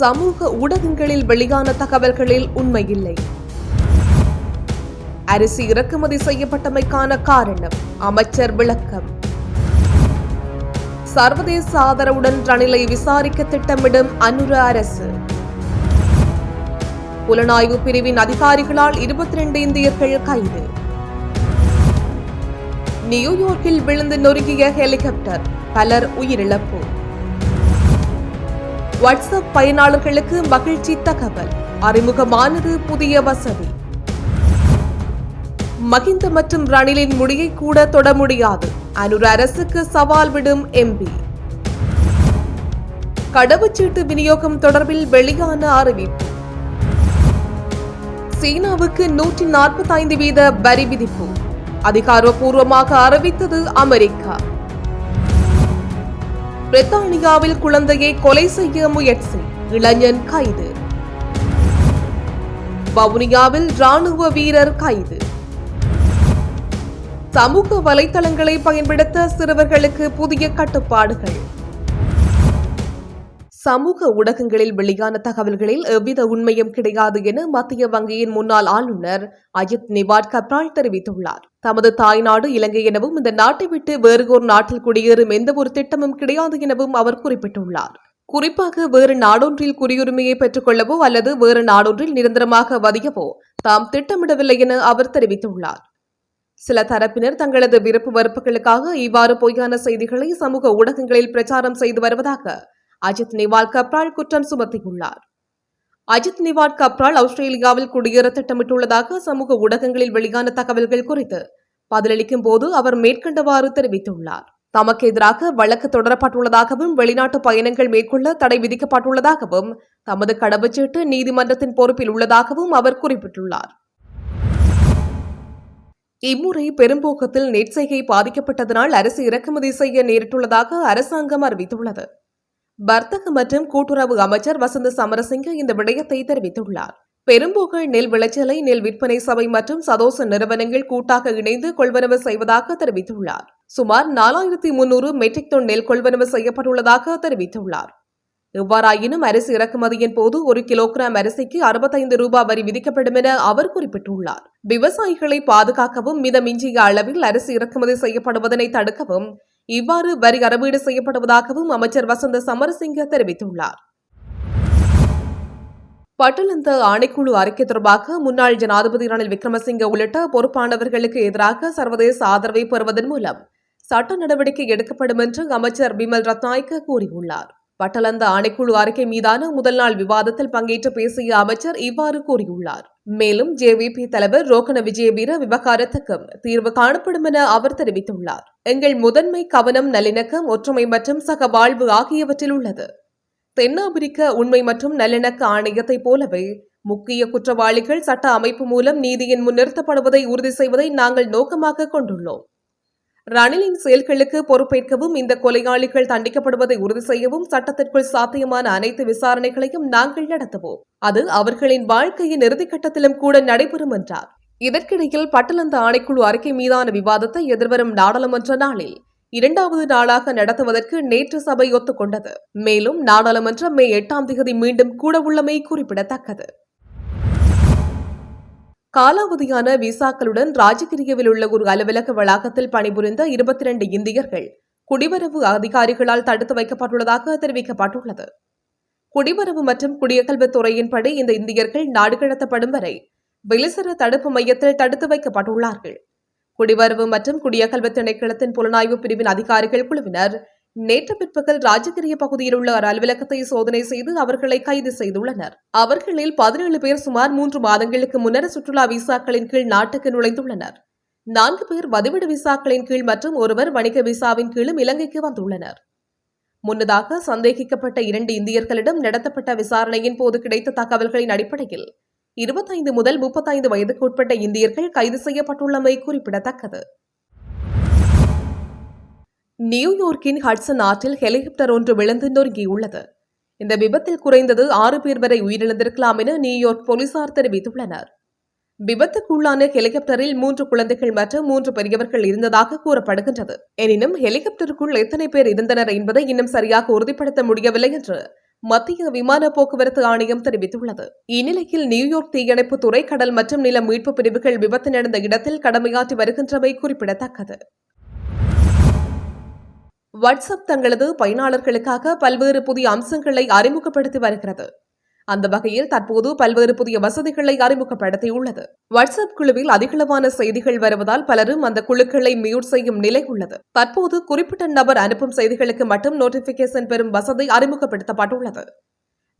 சமூக ஊடகங்களில் வெளியான தகவல்களில் உண்மையில்லை. அரிசி இறக்குமதி செய்யப்பட்டமைக்கான காரணம் அமைச்சர் விளக்கம். சர்வதேச ஆதரவுடன் ரணிலை விசாரிக்க திட்டமிடும் அனுர அரசு. புலனாய்வு பிரிவின் அதிகாரிகளால் இருபத்தி ரெண்டு இந்தியர்கள் கைது. நியூயார்க்கில் விழுந்து நொறுங்கிய ஹெலிகாப்டர் பலர் உயிரிழப்பு. வாட்ஸ்அப் பயனாளர்களுக்கு மகிழ்ச்சி தகவல். அறிமுகமானது புதிய வசதி. மகிந்த மற்றும் ரணிலின் முடியை கூட தொட முடியாது. அனுர அரசுக்கு சவால் விடும் எம்பி. கடவுச்சீட்டு விநியோகம் தொடர்பில் வெளியான அறிவிப்பு. சீனாவுக்கு நூற்றி நாற்பத்தைந்து வீத வரி விதிப்பு. அதிகாரப்பூர்வமாக அறிவித்தது அமெரிக்கா. பிரித்தானியாவில் குழந்தையை கொலை செய்ய முயற்சி. இளைஞன் கைது. வவுனியாவில் ராணுவ வீரர் கைது. சமூக வலைதளங்களை பயன்படுத்த சிறுவர்களுக்கு புதிய கட்டுப்பாடுகள். சமூக ஊடகங்களில் வெளியான தகவல்களில் எவ்வித உண்மையும் கிடையாது என மத்திய வங்கியின் முன்னாள் ஆளுநர் அஜித் நிவாட் கப்ரால் தெரிவித்துள்ளார். தமது தாய்நாடு இலங்கை எனவும் இந்த நாட்டை விட்டு வேறு ஒரு நாட்டில் குடியேறும் எந்த ஒரு திட்டமும் கிடையாது எனவும் அவர் குறிப்பிட்டுள்ளார். குறிப்பாக வேறு நாடொன்றில் குடியுரிமையை பெற்றுக் கொள்ளவோ அல்லது வேறு நாடொன்றில் நிரந்தரமாக வதியவோ தாம் திட்டமிடவில்லை என அவர் தெரிவித்துள்ளார். சில தரப்பினர் தங்களது விருப்பு வெறுப்புகளுக்காக இவ்வாறு பொய்யான செய்திகளை சமூக ஊடகங்களில் பிரச்சாரம் செய்து வருவதாக அஜித் நிவால் கப்ரால் குற்றம் சுமத்தியுள்ளார். அஜித் நிவாட் கப்ரால் ஆஸ்திரேலியாவில் குடியேற திட்டமிட்டுள்ளதாக சமூக ஊடகங்களில் வெளியான தகவல்கள் குறித்து பதிலளிக்கும் போது அவர் மேற்கண்டவாறு தெரிவித்துள்ளார். தமக்கு எதிராக வழக்கு தொடரப்பட்டுள்ளதாகவும் வெளிநாட்டு பயணங்கள் மேற்கொள்ள தடை விதிக்கப்பட்டுள்ளதாகவும் தமது கடவுச்சீட்டு நீதிமன்றத்தின் பொறுப்பில் உள்ளதாகவும் அவர் குறிப்பிட்டுள்ளார். இம்முறை பெரும்போக்கத்தில் நெற்செய்கை பாதிக்கப்பட்டதனால் அரசு இறக்குமதி செய்ய நேரிட்டுள்ளதாக அரசாங்கம் அறிவித்துள்ளது. வர்த்தக மற்றும் கூட்டுறவு அமைச்சர் வசந்த சமரசிங்க இந்த விடயத்தை தெரிவித்துள்ளார். பெரும்புகழ் நெல் விளைச்சலை நெல் விற்பனை சபை மற்றும் சதோச நிறுவனங்கள் கூட்டாக இணைந்து கொள்வனவு செய்வதாக தெரிவித்துள்ளார். சுமார் நாலாயிரத்தி முன்னூறு மெட்ரிக் டன் நெல் கொள்வனவு செய்யப்பட்டுள்ளதாக தெரிவித்துள்ளார். எவ்வாறாயினும் அரிசி இறக்குமதியின் போது ஒரு கிலோகிராம் அரிசிக்கு அறுபத்தைந்து ரூபாய் வரி விதிக்கப்படும் என அவர் குறிப்பிட்டுள்ளார். விவசாயிகளை பாதுகாக்கவும் மிதமிஞ்சிய அளவில் அரிசி இறக்குமதி செய்யப்படுவதனை தடுக்கவும் இவ்வாறு வரி அறவீடு செய்யப்படுவதாகவும் அமைச்சர் வசந்த சமரசிங்க தெரிவித்துள்ளார். பட்டலந்த ஆணைக்குழு அறிக்கை தொடர்பாக முன்னாள் ஜனாதிபதி ரணில் விக்ரமசிங்க உள்ளிட்ட பொறுப்பானவர்களுக்கு எதிராக சர்வதேச ஆதரவை பெறுவதன் மூலம் சட்ட நடவடிக்கை எடுக்கப்படும் என்று அமைச்சர் பிமல் ரத்நாயக்க கூறியுள்ளார். பட்டலந்த ஆணைக்குழு அறிக்கை மீதான முதல் நாள் விவாதத்தில் பங்கேற்று பேசிய அமைச்சர் இவ்வாறு கூறியுள்ளார். மேலும் ஜேவிபி தலைவர் ரோகண விஜயவீர விவகாரத்துக்கும் தீர்வு காணப்படும் என அவர் தெரிவித்துள்ளார். எங்கள் முதன்மை கவனம் நல்லிணக்கம் ஒற்றுமை மற்றும் சக வாழ்வு ஆகியவற்றில் உள்ளது. தென்னாப்பிரிக்க உண்மை மற்றும் நல்லிணக்க ஆணையத்தைப் போலவே முக்கிய குற்றவாளிகள் சட்ட அமைப்பு மூலம் நீதியின் முன்னிறுத்தப்படுவதை உறுதி செய்வதை நாங்கள் நோக்கமாக கொண்டுள்ளோம். ரணிலின் செயல்களுக்கு பொறுப்பேற்கவும் இந்த கொலையாளிகள் தண்டிக்கப்படுவதை உறுதி செய்யவும் சட்டத்திற்குள் சாத்தியமான அனைத்து விசாரணைகளையும் நாங்கள் நடத்துவோம். அது அவர்களின் வாழ்க்கையின் இறுதிக்கட்டத்திலும் கூட நடைபெறும் என்றார். இதற்கிடையில் பட்டலந்த ஆணைக்குழு அறிக்கை மீதான விவாதத்தை எதிர்வரும் நாடாளுமன்ற நாளில் இரண்டாவது நாளாக நடத்துவதற்கு நேற்று சபை ஒத்துக்கொண்டது. மேலும் நாடாளுமன்றம் மே எட்டாம் தேதி மீண்டும் கூட உள்ளமை குறிப்பிடத்தக்கது. காலாவதியான விசாக்களுடன் ராஜகிரியவில் உள்ள ஒரு அலுவலக வளாகத்தில் பணிபுரிந்த இருபத்தி இரண்டு இந்தியர்கள் குடிவரவு அதிகாரிகளால் தடுத்து வைக்கப்பட்டுள்ளதாக தெரிவிக்கப்பட்டுள்ளது. குடிவரவு மற்றும் குடியகல்வித்துறையின்படி இந்த இந்தியர்கள் நாடு கடத்தப்படும் வரை வெளிசர தடுப்பு மையத்தில் தடுத்து வைக்கப்பட்டுள்ளார்கள். குடிவரவு மற்றும் குடியகல்வு திணைக்களத்தின் புலனாய்வு பிரிவின் அதிகாரிகள் குழுவினர் நேற்று பிற்பகல் ராஜகிரிய பகுதியில் உள்ள ஒரு அலுவலகத்தை சோதனை செய்து அவர்களை கைது செய்துள்ளனர். அவர்களில் பதினேழு பேர் சுமார் மூன்று மாதங்களுக்கு முன்னர் சுற்றுலா விசாக்களின் கீழ் நாட்டுக்கு நுழைந்துள்ளனர். நான்கு பேர் வதிவிடு விசாக்களின் கீழ் மற்றும் ஒருவர் வணிக விசாவின் கீழும் இலங்கைக்கு வந்துள்ளனர். முன்னதாக சந்தேகிக்கப்பட்ட இரண்டு இந்தியர்களிடம் நடத்தப்பட்ட விசாரணையின் போது கிடைத்த தகவல்களின் அடிப்படையில் இருபத்தைந்து முதல் முப்பத்தைந்து வயதுக்கு உட்பட்ட இந்தியர்கள் கைது செய்யப்பட்டுள்ளமை குறிப்பிடத்தக்கது. நியூயார்க்கின் ஹட்சன் ஆற்றில் ஹெலிகாப்டர் ஒன்று விழுந்து நொறுங்கியுள்ளது. இந்த விபத்தில் குறைந்தது ஆறு பேர் வரை உயிரிழந்திருக்கலாம் என நியூயார்க் போலீசார் தெரிவித்துள்ளனர். விபத்துக்குள்ளான ஹெலிகாப்டரில் மூன்று குழந்தைகள் மற்றும் மூன்று பெரியவர்கள் இருந்ததாக கூறப்படுகின்றது. எனினும் ஹெலிகாப்டருக்குள் எத்தனை பேர் இருந்தனர் என்பதை இன்னும் சரியாக உறுதிப்படுத்த முடியவில்லை என்று மத்திய விமான போக்குவரத்து ஆணையம் தெரிவித்துள்ளது. இந்நிலையில் நியூயார்க் தீயணைப்பு துறை கடல் மற்றும் நில மீட்பு பிரிவுகள் விபத்து நடந்த இடத்தில் கடமையாற்றி வருகின்றமை குறிப்பிடத்தக்கது. வாட்ஸ்அப் தங்களது பயனாளர்களுக்காக பல்வேறு புதிய அம்சங்களை அறிமுகப்படுத்தி வருகிறது. அந்த வகையில் தற்போது பல்வேறு புதிய வசதிகளை அறிமுகப்படுத்தியுள்ளது. வாட்ஸ்அப் குழுவில் அதிகளவான செய்திகள் வருவதால் பலரும் அந்த குழுக்களை மியூட் செய்யும் நிலை உள்ளது. தற்போது குறிப்பிட்ட நபர் அனுப்பும் செய்திகளுக்கு மட்டும் நோட்டிபிகேஷன் பெறும் வசதி அறிமுகப்படுத்தப்பட்டுள்ளது.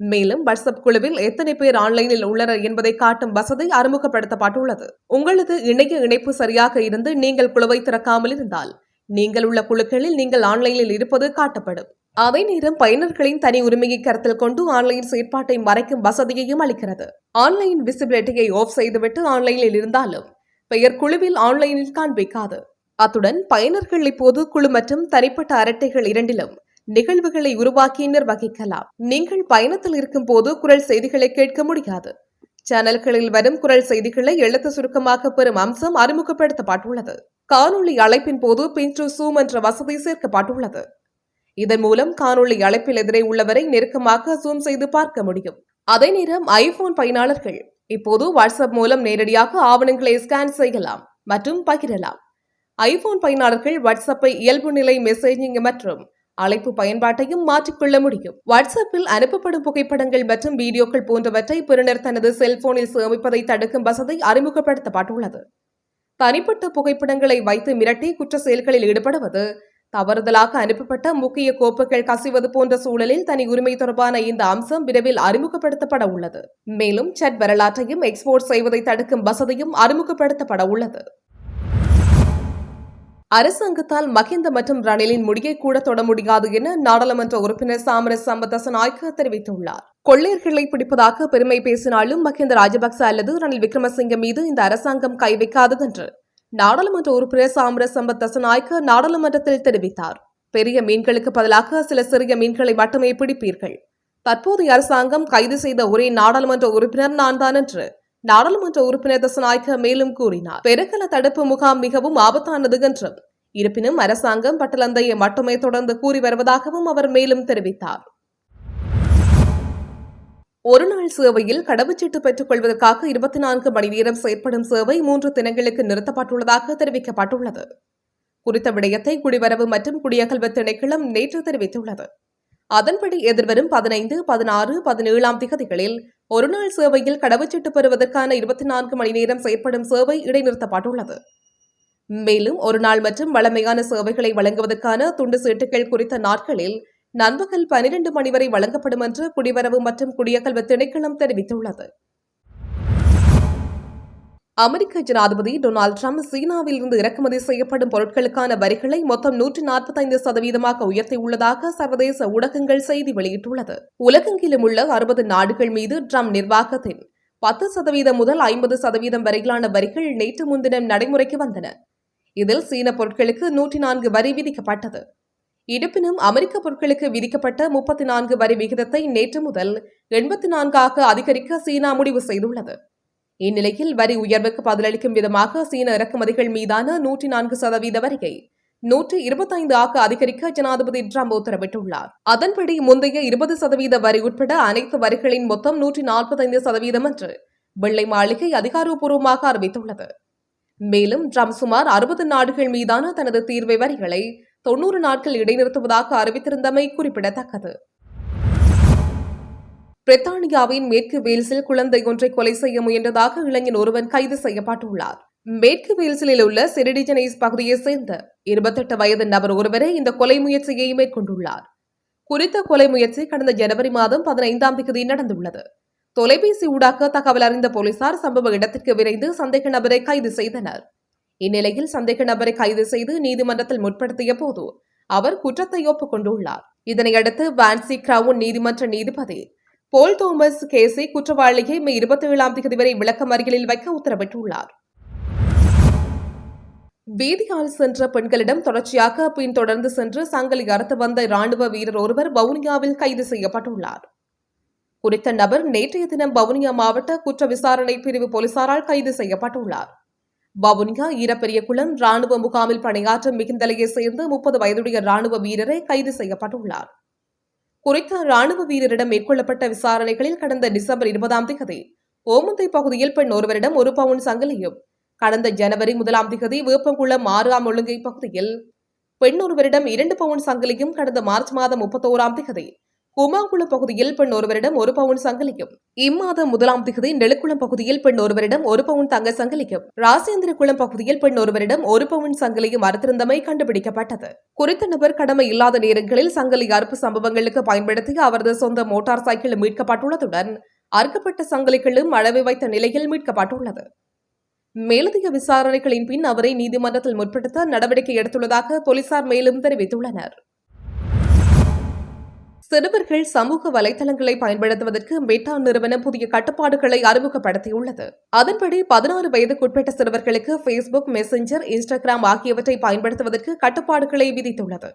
மேலும் வாட்ஸ்அப் குழுவில் எத்தனை பேர் ஆன்லைனில் உள்ளனர் என்பதை காட்டும் வசதி அறிமுகப்படுத்தப்பட்டுள்ளது. உங்களது இணைய இணைப்பு சரியாக இருந்து நீங்கள் குழுவை திறக்காமல் இருந்தால் நீங்கள் உள்ள குழுக்களில் நீங்கள் ஆன்லைனில் இருப்பது காட்டப்படும். அதே நேரம் பயனர்களின் தனி உரிமையை கருத்தில் கொண்டு ஆன்லைன் செயற்பாட்டை மறைக்கும் வசதியையும் அளிக்கிறது. ஆன்லைன் விசிபிலிட்டியை ஆஃப் செய்துவிட்டு ஆன்லைனில் இருந்தாலும் பெயர் குழுவில் ஆன்லைனில் காண்பிக்காது. அத்துடன் பயனர்கள் இப்போது குழு மற்றும் தனிப்பட்ட அரட்டைகள் இரண்டிலும் நிகழ்வுகளை உருவாக்கி நிர்வகிக்கலாம். நீங்கள் பயணத்தில் இருக்கும் போது குரல் செய்திகளை கேட்க முடியாது. சேனல்களில் வரும் குரல் செய்திகளை எழுத்து சுருக்கமாக பெறும் அம்சம் அறிமுகப்படுத்தப்பட்டுள்ளது. காணொலி அழைப்பின் போது பின் சூம் என்ற வசதி சேர்க்கப்பட்டுள்ளது. இதன் மூலம் காணொலி அழைப்பில் எதிரே உள்ளவரை நெருக்கமாக சூம் செய்து பார்க்க முடியும். அதே நேரம் ஐபோன் பயனாளர்கள் இப்போது வாட்ஸ்அப் மூலம் நேரடியாக ஆவணங்களை ஸ்கேன் செய்யலாம் மற்றும் பகிரலாம். ஐபோன் பயனாளர்கள் வாட்ஸ்அப்பை இயல்பு நிலை மெசேஜிங் மற்றும் அழைப்பு பயன்பாட்டையும் மாற்றிக்கொள்ள முடியும். வாட்ஸ்அப்பில் அனுப்பப்படும் புகைப்படங்கள் மற்றும் வீடியோக்கள் போன்றவற்றை பெறுநர் தனது செல்போனில் சேமிப்பதை தடுக்கும் வசதி அறிமுகப்படுத்தப்பட்டுள்ளது. தனிப்பட்ட புகைப்படங்களை வைத்து மிரட்டி குற்ற செயல்களில் ஈடுபடுவது தவறுதலாக அனுப்பப்பட்ட முக்கிய கோப்புகள் கசிவது போன்ற சூழலில் தனி உரிமை தொடர்பான இந்த அம்சம் விரைவில் அறிமுகப்படுத்தப்பட உள்ளது. மேலும் சட் வரலாற்றையும் எக்ஸ்போர்ட் செய்வதை தடுக்கும் வசதியும் அறிமுகப்படுத்தப்பட உள்ளது. அரசாங்கத்தால் மஹிந்த மற்றும் ரணிலின் முடியை கூட தொட முடியாது என நாடாளுமன்ற உறுப்பினர் சாமரஸ் சம்பத் நாயக்க தெரிவித்துள்ளார். கொள்ளையர்களை பிடிப்பதாக பெருமை பேசினாலும் மஹிந்த ராஜபக்ச அல்லது ரணில் விக்ரமசிங்க மீது இந்த அரசாங்கம் கை வைக்காதது என்று நாடாளுமன்ற உறுப்பினர் சாமரஸ் சம்பத் தசநாயக்க நாடாளுமன்றத்தில் தெரிவித்தார். பெரிய மீன்களுக்கு பதிலாக சில சிறிய மீன்களை மட்டுமே பிடிப்பீர்கள். தற்போதைய அரசாங்கம் கைது செய்த ஒரே நாடாளுமன்ற உறுப்பினர் நான் தான் என்று நாடாளுமன்ற உறுப்பினர் தசநாயக்க மேலும் கூறினார். பெருக்கல தடுப்பு முகாம் மிகவும் ஆபத்தானது என்றும் இருப்பினும் அரசாங்கம் பட்டலந்தையை மட்டுமே தொடர்ந்து கூறி வருவதாகவும் அவர் மேலும் தெரிவித்தார். ஒருநாள் சேவையில் கடவுச்சீட்டு பெற்றுக் கொள்வதற்காக இருபத்தி நான்கு மணி நேரம் செயற்படும் சேவை மூன்று தினங்களுக்கு நிறுத்தப்பட்டுள்ளதாக தெரிவிக்கப்பட்டுள்ளது. குறித்த விடயத்தை குடிவரவு மற்றும் குடியகல்வு திணைக்களம் நேற்று தெரிவித்துள்ளது. அதன்படி எதிர்வரும் பதினைந்து பதினாறு பதினேழாம் திகதிகளில் ஒருநாள் சேவையில் கடவுச்சீட்டு பெறுவதற்கான இருபத்தி நான்கு மணி நேரம் செயற்படும் சேவை இடைநிறுத்தப்பட்டுள்ளது. மேலும் ஒரு நாள் மற்றும் வளமையான சேவைகளை வழங்குவதற்கான துண்டு சீட்டுகள் குறித்த நாட்களில் நண்பகல் பனிரெண்டு மணி வரை வழங்கப்படும் என்று குடிவரவு மற்றும் குடியகல்வு திணைக்களம் தெரிவித்துள்ளது. அமெரிக்க ஜனாதிபதி டொனால்டு ட்ரம்ப் சீனாவில் இருந்து இறக்குமதி செய்யப்படும் பொருட்களுக்கான வரிகளை மொத்தம் நூற்றி நாற்பத்தைந்து சதவீதமாக உயர்த்தியுள்ளதாக சர்வதேச ஊடகங்கள் செய்தி வெளியிட்டுள்ளது. உலகெங்கிலும் உள்ள அறுபது நாடுகள் மீது ட்ரம்ப் நிர்வாகத்தின் பத்து சதவீதம் முதல் ஐம்பது சதவீதம் வரையிலான வரிகள் நேற்று முன்தினம் நடைமுறைக்கு வந்தன. இதில் சீன பொருட்களுக்கு நூற்றி நான்கு வரி விதிக்கப்பட்டது. இருப்பினும் அமெரிக்க பொருட்களுக்கு விதிக்கப்பட்ட முப்பத்தி நான்கு வரி விகிதத்தை நேற்று முதல் எண்பத்தி நான்காக அதிகரிக்க சீனா முடிவு செய்துள்ளது. இந்நிலையில் வரி உயர்வுக்கு பதிலளிக்கும் விதமாக சீன இறக்குமதிகள் மீதான நூற்றி நான்கு சதவீத வரியை நூற்றி இருபத்தைந்து ஆக அதிகரிக்க ஜனாதிபதி டிரம்ப் உத்தரவிட்டுள்ளார். அதன்படி முந்தைய இருபது சதவீத வரி உட்பட அனைத்து வரிகளின் மொத்தம் நூற்றி நாற்பத்தைந்து சதவீதம் என்று வெள்ளை மாளிகை அதிகாரப்பூர்வமாக அறிவித்துள்ளது. மேலும் ட்ரம்ப் சுமார் அறுபது நாடுகள் மீதான தனது தீர்வை வரிகளை தொன்னூறு நாட்கள் இடைநிறுத்துவதாக அறிவித்திருந்தமை குறிப்பிடத்தக்கது. பிரித்தானியாவின் மேற்கு வேல்ஸில் குழந்தை ஒன்றை கொலை செய்ய முயன்றதாக இளைஞன் ஒருவன் கைது செய்யப்பட்டுள்ளார். மேற்கு வேல்ஸில் உள்ள செரிடிஜனைஸ் பகுதியைச் சேர்ந்த இருபத்தெட்டு வயது நபர் ஒருவரே இந்த கொலை முயற்சியை மேற்கொண்டுள்ளார். குறித்த கொலை முயற்சி கடந்த ஜனவரி மாதம் பதினைந்தாம் தேதி நடந்துள்ளது. தொலைபேசி ஊடாக தகவல் அறிந்த போலீசார் சம்பவ இடத்திற்கு விரைந்து சந்தேக நபரை கைது செய்தனர். இந்நிலையில் சந்தேக நபரை கைது செய்து நீதிமன்றத்தில் முற்படுத்திய போது அவர் குற்றத்தை ஒப்புக்கொண்டுள்ளார். இதனையடுத்து வான்சி கிரவுன் நீதிமன்ற நீதிபதி போல் தோமஸ் கேசி குற்றவாளியை மே இருபத்தி ஏழாம் தேதி வரை விளக்கமறியலில் வைக்க உத்தரவிட்டுள்ளார். வீதியால் சென்ற பெண்களிடம் தொடர்ச்சியாக பின்தொடர்ந்து சென்று சங்கலி அறுத்து வந்த ராணுவ வீரர் ஒருவர் வவுனியாவில் கைது செய்யப்பட்டுள்ளார். குறித்த நபர் நேற்றைய தினம் வவுனியா மாவட்ட குற்ற விசாரணை பிரிவு போலீசாரால் கைது செய்யப்பட்டுள்ளார். வவுனியா ஈரப்பெரியகுளம் ராணுவ முகாமில் பணியாற்றும் மிகுந்தலையை சேர்ந்த முப்பது வயதுடைய ராணுவ வீரரை கைது செய்யப்பட்டுள்ளார். குறித்த ராணுவ வீரரிடம் மேற்கொள்ளப்பட்ட விசாரணைகளில் கடந்த டிசம்பர் இருபதாம் தேதி ஓமந்தை பகுதியில் பெண் ஒருவரிடம் ஒரு பவுன் சங்கிலியும் கடந்த ஜனவரி முதலாம் தேதி வேப்பங்குளம் ஆறாம் ஒழுங்கை பகுதியில் பெண் ஒருவரிடம் இரண்டு பவுன் சங்கிலியும் கடந்த மார்ச் மாதம் முப்பத்தோராம் தேதி கூமாங்குளம் பகுதியில் பெண் ஒருவரிடம் ஒரு பவுன் சங்கிலியும் இம்மாதம் முதலாம் திகதி நெலுக்குளம் பகுதியில் பெண் ஒருவரிடம் ஒரு பவுன் தங்க சங்கிலியும் ராசேந்திரகுளம் பகுதியில் பெண் ஒருவரிடம் ஒரு பவுன் சங்கிலியும் அறுத்திருந்தமை கண்டுபிடிக்கப்பட்டது. குறித்த நபர் கடமை இல்லாத நேரங்களில் சங்கிலி அறுப்பு சம்பவங்களுக்கு பயன்படுத்தி அவரது சொந்த மோட்டார் சைக்கிள் மீட்கப்பட்டுள்ளதுடன் அறுக்கப்பட்ட சங்கிலிகளும் அளவை வைத்த நிலையில் மீட்கப்பட்டுள்ளது. மேலதிக விசாரணைகளின் பின் அவரை நீதிமன்றத்தில் முற்படுத்த நடவடிக்கை எடுத்துள்ளதாக போலீசார் மேலும் தெரிவித்துள்ளனர். சிறுவர்கள் சமூக வலைதளங்களை பயன்படுத்துவதற்கு மெட்டா நிறுவனம் புதிய கட்டுப்பாடுகளை அறிமுகப்படுத்தியுள்ளது. அதன்படி பதினாறு வயதுக்குட்பட்ட சிறுவர்களுக்கு பேஸ்புக் மெசஞ்சர் இன்ஸ்டாகிராம் ஆகியவற்றை பயன்படுத்துவதற்கு கட்டுப்பாடுகளை விதித்துள்ளது.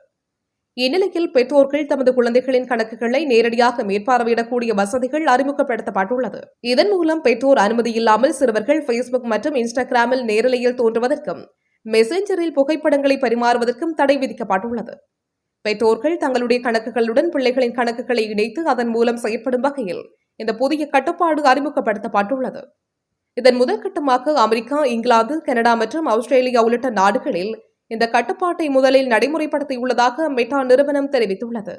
இந்நிலையில் பெற்றோர்கள் தமது குழந்தைகளின் கணக்குகளை நேரடியாக மேற்பார்வையிடக்கூடிய வசதிகள் அறிமுகப்படுத்தப்பட்டுள்ளது. இதன் மூலம் பெற்றோர் அனுமதி இல்லாமல் சிறுவர்கள் பேஸ்புக் மற்றும் இன்ஸ்டாகிராமில் நேரலையில் தோன்றுவதற்கும் மெசஞ்சரில் புகைப்படங்களை பரிமாறுவதற்கும் தடை விதிக்கப்பட்டுள்ளது. பெற்றோர்கள் தங்களுடைய கணக்குகளுடன் பிள்ளைகளின் கணக்குகளை இணைத்து அதன் மூலம் செயற்படும் வகையில் இந்த புதிய கட்டுப்பாடு அறிமுகப்படுத்தப்பட்டுள்ளது. இதன் முதற்கட்டமாக அமெரிக்கா இங்கிலாந்து கனடா மற்றும் ஆஸ்திரேலியா உள்ளிட்ட நாடுகளில் இந்த கட்டுப்பாட்டை முதலில் நடைமுறைப்படுத்தியுள்ளதாக மெட்டா நிறுவனம் தெரிவித்துள்ளது.